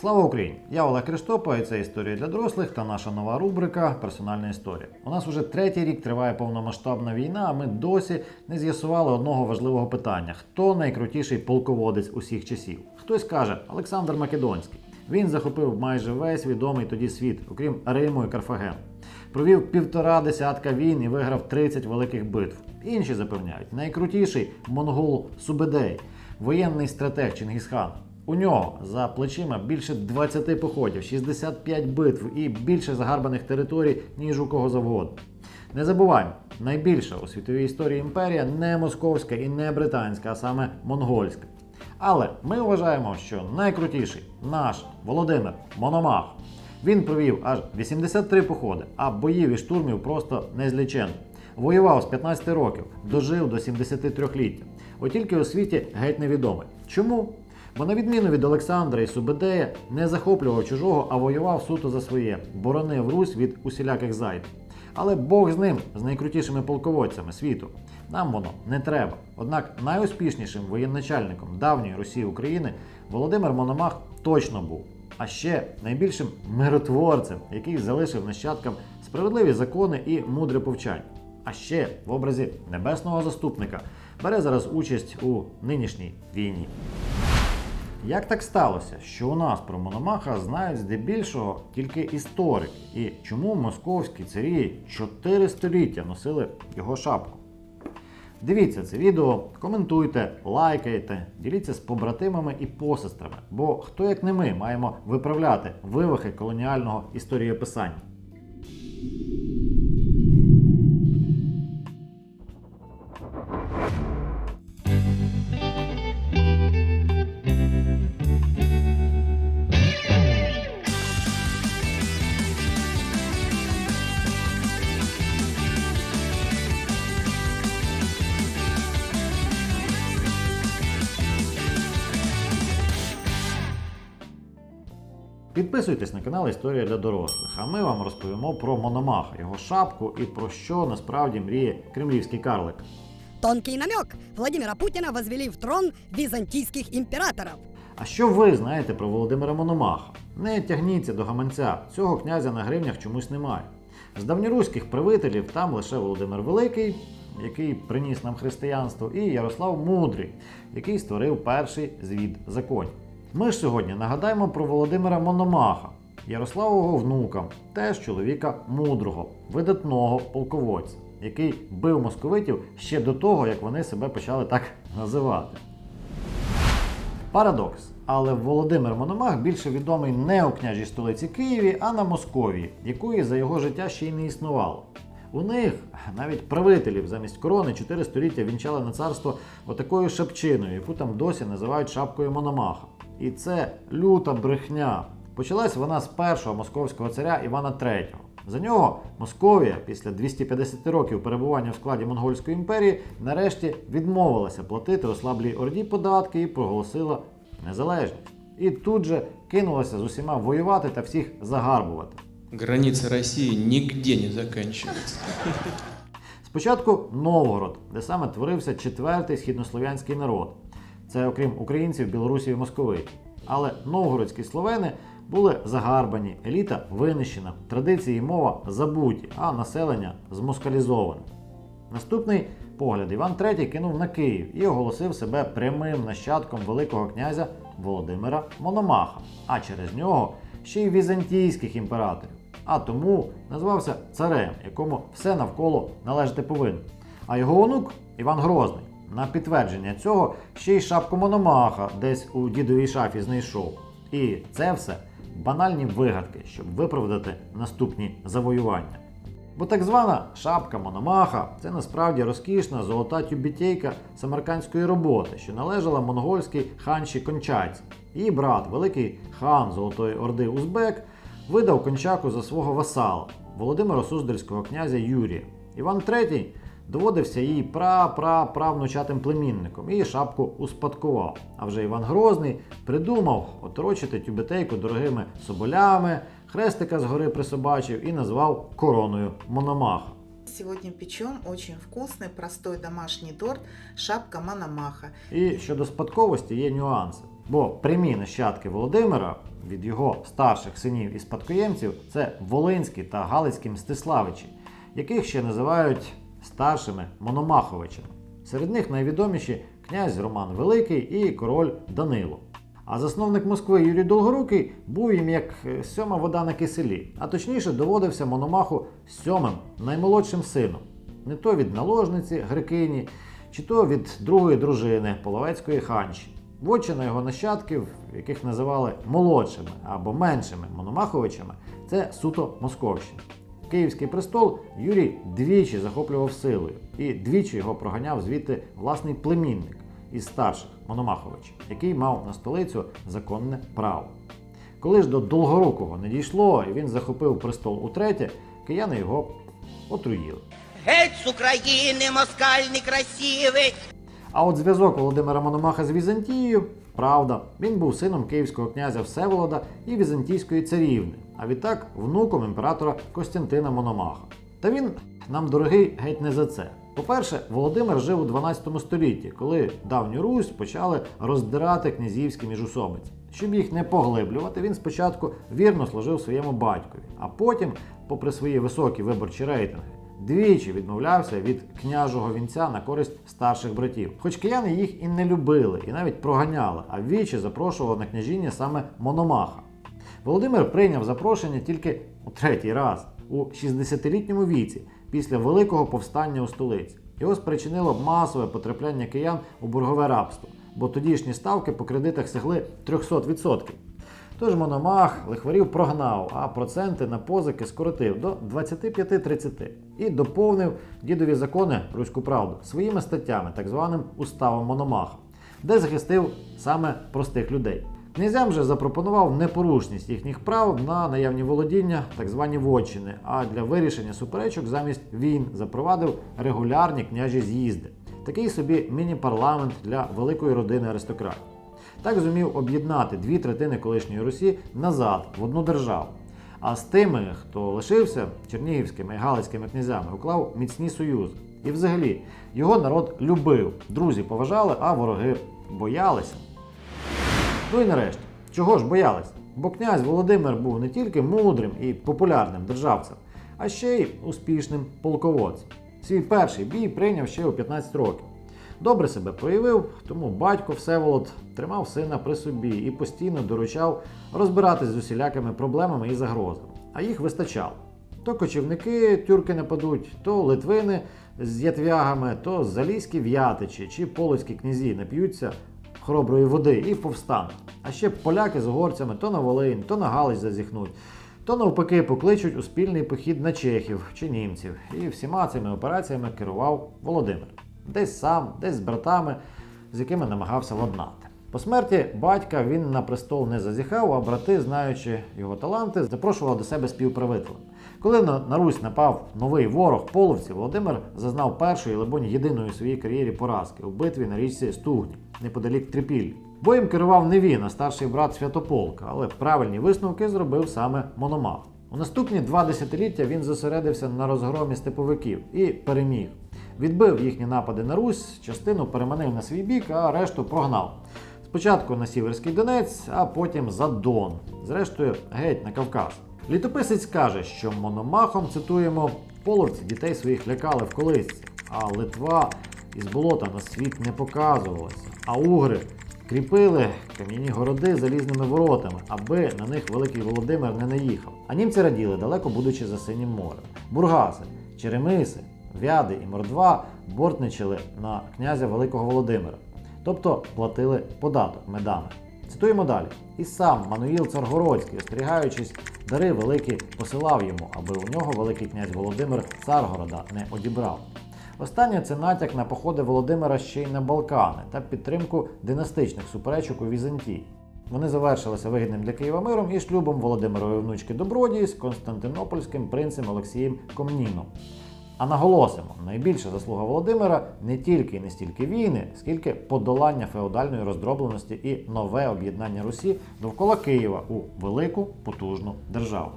Слава Україні! Я Олег Криштопа, і це історія для дорослих та наша нова рубрика Персональна історія. У нас уже третій рік триває повномасштабна війна, а ми досі не з'ясували одного важливого питання: хто найкрутіший полководець усіх часів? Хтось каже Олександр Македонський. Він захопив майже весь відомий тоді світ, окрім Риму і Карфагену. Провів півтора десятка війн і виграв 30 великих битв. Інші запевняють, найкрутіший монгол Субедей, воєнний стратег Чингісхан. У нього за плечима більше 20 походів, 65 битв і більше загарбаних територій, ніж у кого завгодно. Не забуваємо, найбільша у світовій історії імперія не московська і не британська, а саме монгольська. Але ми вважаємо, що найкрутіший наш Володимир Мономах. Він провів аж 83 походи, а боїв і штурмів просто незліченно. Воював з 15 років, дожив до 73-ліття. От тільки у світі геть невідомий. Чому? Бо на відміну від Олександра і Субедея не захоплював чужого, а воював суто за своє, боронив Русь від усіляких зайд. Але Бог з ним, з найкрутішими полководцями світу. Нам воно не треба. Однак найуспішнішим воєначальником давньої Росії України Володимир Мономах точно був. А ще найбільшим миротворцем, який залишив нащадкам справедливі закони і мудре повчання. А ще в образі небесного заступника бере зараз участь у нинішній війні. Як так сталося, що у нас про Мономаха знають здебільшого тільки історики? І чому московські царі 4 століття носили його шапку? Дивіться це відео, коментуйте, лайкайте, діліться з побратимами і посестрами, бо хто як не ми маємо виправляти вивихи колоніального історієписання. Підписуйтесь на канал Історія для дорослих, а ми вам розповімо про Мономаха, його шапку і про що насправді мріє кремлівський карлик. Тонкий намек. Владимира Путина возвели в трон византийских императоров. А що ви знаєте про Володимира Мономаха? Не тягніться до гаманця, цього князя на гривнях чомусь немає. З давньоруських правителів там лише Володимир Великий, який приніс нам християнство, і Ярослав Мудрий, який створив перший звід законів. Ми ж сьогодні нагадаємо про Володимира Мономаха, Ярославового внука, теж чоловіка мудрого, видатного полководця, який бив московитів ще до того, як вони себе почали так називати. Парадокс. Але Володимир Мономах більше відомий не у княжій столиці Києві, а на Московії, якої за його життя ще й не існувало. У них навіть правителів замість корони 4 століття вінчали на царство отакою шапчиною, яку там досі називають шапкою Мономаха. І це люта брехня. Почалась вона з першого московського царя Івана III. За нього Московія після 250 років перебування в складі Монгольської імперії нарешті відмовилася платити ослаблій орді податки і проголосила незалежність. І тут же кинулася з усіма воювати та всіх загарбувати. Граница России нигде не заканчивается. Спочатку Новгород, де саме творився четвертий східнослов'янський народ. Це окрім українців, білорусів і московитів. Але новгородські словени були загарбані, еліта винищена, традиції і мова забуті, а населення змоскалізоване. Наступний погляд Іван III кинув на Київ і оголосив себе прямим нащадком Великого князя Володимира Мономаха, а через нього ще й візантійських імператорів. А тому назвався царем, якому все навколо належати повинно. А його онук Іван Грозний на підтвердження цього ще й шапку Мономаха десь у дідовій шафі знайшов. І це все банальні вигадки, щоб виправдати наступні завоювання. Бо так звана шапка Мономаха це насправді розкішна золота тюбітейка самаркандської роботи, що належала монгольській ханші Кончайці. Її брат, великий хан Золотої Орди Узбек, видав кончаку за свого васала Володимира Суздальського князя Юрія. Іван III доводився їй пра-пра-правнучатим племінником і шапку успадкував. А вже Іван Грозний придумав оторочити тюбетейку дорогими соболями, хрестика згори присобачив і назвав короною Мономаха. Сегодня печем очень вкусный, простой домашний торт «Шапка Мономаха». І щодо спадковості є нюанси. Бо прямі нащадки Володимира від його старших синів і спадкоємців це Волинські та Галицькі Мстиславичі, яких ще називають старшими Мономаховичами. Серед них найвідоміші князь Роман Великий і король Данило. А засновник Москви Юрій Долгорукий був їм як е, сьома вода на киселі, а точніше доводився Мономаху сьомим, наймолодшим сином. Не то від наложниці Грекині, чи то від другої дружини Половецької ханші. Вотчина його нащадків, яких називали молодшими або меншими Мономаховичами, це суто Московщина. Київський престол Юрій двічі захоплював силою, і двічі його проганяв звідти власний племінник із старших Мономаховичів, який мав на столицю законне право. Коли ж до Долгорукого не дійшло, і він захопив престол утретє, кияни його отруїли. Геть з України, москаль некрасивий! А от зв'язок Володимира Мономаха з Візантією правда. Він був сином київського князя Всеволода і візантійської царівни, а відтак внуком імператора Костянтина Мономаха. Та він нам дорогий геть не за це. По-перше, Володимир жив у 12 столітті, коли давню Русь почали роздирати князівські міжусобиці. Щоб їх не поглиблювати, він спочатку вірно служив своєму батькові, а потім, попри свої високі виборчі рейтинги, двічі відмовлявся від княжого вінця на користь старших братів. Хоч кияни їх і не любили, і навіть проганяли, а вічі запрошували на княжіння саме Мономаха. Володимир прийняв запрошення тільки у третій раз у 60-літньому віці після великого повстання у столиці. Його спричинило б масове потрапляння киян у боргове рабство, бо тодішні ставки по кредитах сягли 300%. Тож Мономах лихварів прогнав, а проценти на позики скоротив до 25-30 і доповнив дідові закони Руську правду своїми статтями, так званим уставом Мономаха, де захистив саме простих людей. Князям же запропонував непорушність їхніх прав на наявні володіння, так звані вотчини, а для вирішення суперечок замість війн запровадив регулярні княжі з'їзди. Такий собі міні-парламент для великої родини аристократів. Так зумів об'єднати дві третини колишньої Русі назад в одну державу. А з тими, хто лишився чернігівськими і галицькими князями, уклав міцні союзи. І взагалі його народ любив, друзі поважали, а вороги боялися. Ну і нарешті, чого ж боялись? Бо князь Володимир був не тільки мудрим і популярним державцем, а ще й успішним полководцем. Свій перший бій прийняв ще у 15 років. Добре себе проявив, тому батько Всеволод тримав сина при собі і постійно доручав розбиратись з усілякими проблемами і загрозами. А їх вистачало. То кочівники тюрки нападуть, то литвини з ятвягами, то залізькі в'ятичі чи полоцькі князі нап'ються хороброї води і повстануть. А ще поляки з угорцями то на Волинь, то на Галич зазіхнуть, то навпаки покличуть у спільний похід на чехів чи німців. І всіма цими операціями керував Володимир. Десь сам, десь з братами, з якими намагався ладнати. По смерті батька він на престол не зазіхав, а брати, знаючи його таланти, запрошували до себе співправителем. Коли на, Русь напав новий ворог половці, Володимир зазнав першої, либонь, єдиної у своїй кар'єрі поразки у битві на річці Стугні, неподалік Трипіллі. Боєм керував не він, а старший брат Святополка, але правильні висновки зробив саме Мономах. У наступні два десятиліття він зосередився на розгромі степовиків і переміг. Відбив їхні напади на Русь, частину переманив на свій бік, а решту прогнав. Спочатку на Сіверський Донець, а потім за Дон, зрештою геть на Кавказ. Літописець каже, що мономахом цитуємо половці дітей своїх лякали в колисці, а Литва із болота на світ не показувалася, а угри кріпили кам'яні городи залізними воротами, аби на них великий Володимир не наїхав. А німці раділи, далеко будучи за синім морем. Бургаси, Черемиси, Вяди і Мордва бортничали на князя Великого Володимира, тобто платили податок медами. Цитуємо далі. І сам Мануїл Царгородський, остерігаючись, дари великі посилав йому, аби у нього великий князь Володимир Царгорода не одібрав. Останнє це натяк на походи Володимира ще й на Балкани та підтримку династичних суперечок у Візантії. Вони завершилися вигідним для Києва миром і шлюбом Володимирової внучки Добродії з Константинопольським принцем Олексієм Комніном. А наголосимо, найбільша заслуга Володимира не тільки і не стільки війни, скільки подолання феодальної роздробленості і нове об'єднання Русі довкола Києва у велику потужну державу.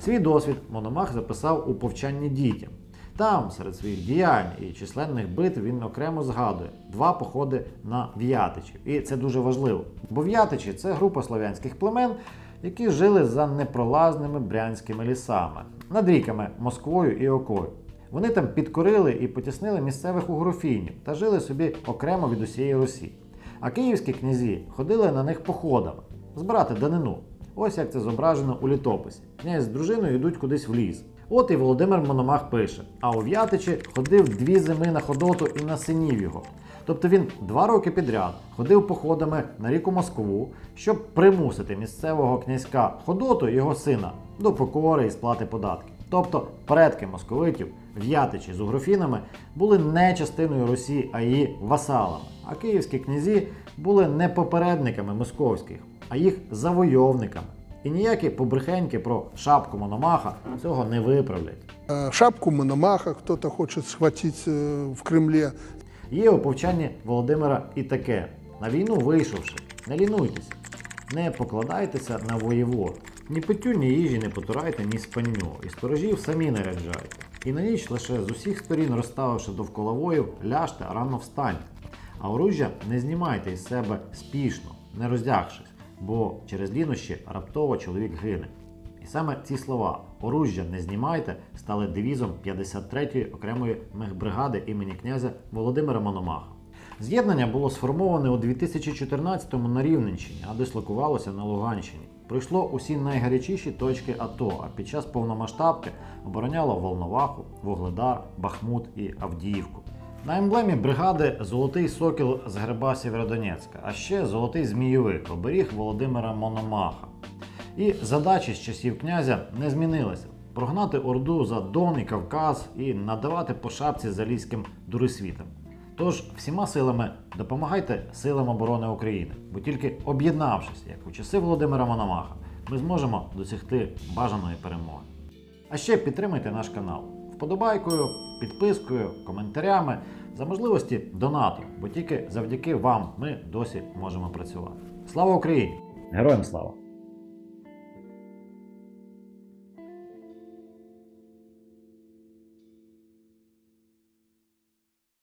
Свій досвід Мономах записав у повчанні дітям. Там, серед своїх діянь і численних битв, він окремо згадує два походи на В'ятичів. І це дуже важливо. Бо В'ятичі це група слов'янських племен, які жили за непролазними брянськими лісами, над ріками Москвою і Окою. Вони там підкорили і потіснили місцевих угрофінів та жили собі окремо від усієї Русі. А київські князі ходили на них походами збирати данину. Ось як це зображено у літописі. Князь з дружиною йдуть кудись в ліс. От і Володимир Мономах пише: а у В'ятичі ходив дві зими на ходоту і на синів його. Тобто він два роки підряд ходив походами на ріку Москву, щоб примусити місцевого князька Ходоту і його сина до покори і сплати податків. Тобто предки московитів, в'ятичі з угрофінами, були не частиною Русі, а її васалами. А київські князі були не попередниками московських, а їх завойовниками. І ніякі побрехеньки про шапку Мономаха цього не виправлять. Э, Шапку Мономаха кто-то хочет схватить э, в Кремле. Є у повчанні Володимира і таке: на війну вийшовши, не лінуйтеся, не покладайтеся на воєвод. Ні питтю, ні їжі не потурайте, ні спанню, і сторожів самі наряджайте. І на ніч лише з усіх сторін розставивши довкола воїв, ляжте, рано встаньте. А оружжя не знімайте із себе спішно, не роздягшись, бо через лінощі раптово чоловік гине. І саме ці слова оружжя не знімайте стали девізом 53-ї окремої мехбригади імені князя Володимира Мономаха. З'єднання було сформоване у 2014-му на Рівненщині, а дислокувалося на Луганщині. Пройшло усі найгарячіші точки АТО, а під час повномасштабки обороняло Волноваху, Вугледар, Бахмут і Авдіївку. На емблемі бригади Золотий сокіл з герба Сєвєродонецька, а ще Золотий Змійовик, оберіг Володимира Мономаха. І задачі з часів князя не змінилися: прогнати Орду за Дон і Кавказ і надавати по шапці залізьким дурисвітам. Тож всіма силами допомагайте силам оборони України, бо тільки об'єднавшись, як у часи Володимира Мономаха, ми зможемо досягти бажаної перемоги. А ще підтримайте наш канал вподобайкою, підпискою, коментарями, за можливості донату, бо тільки завдяки вам ми досі можемо працювати. Слава Україні! Героям слава!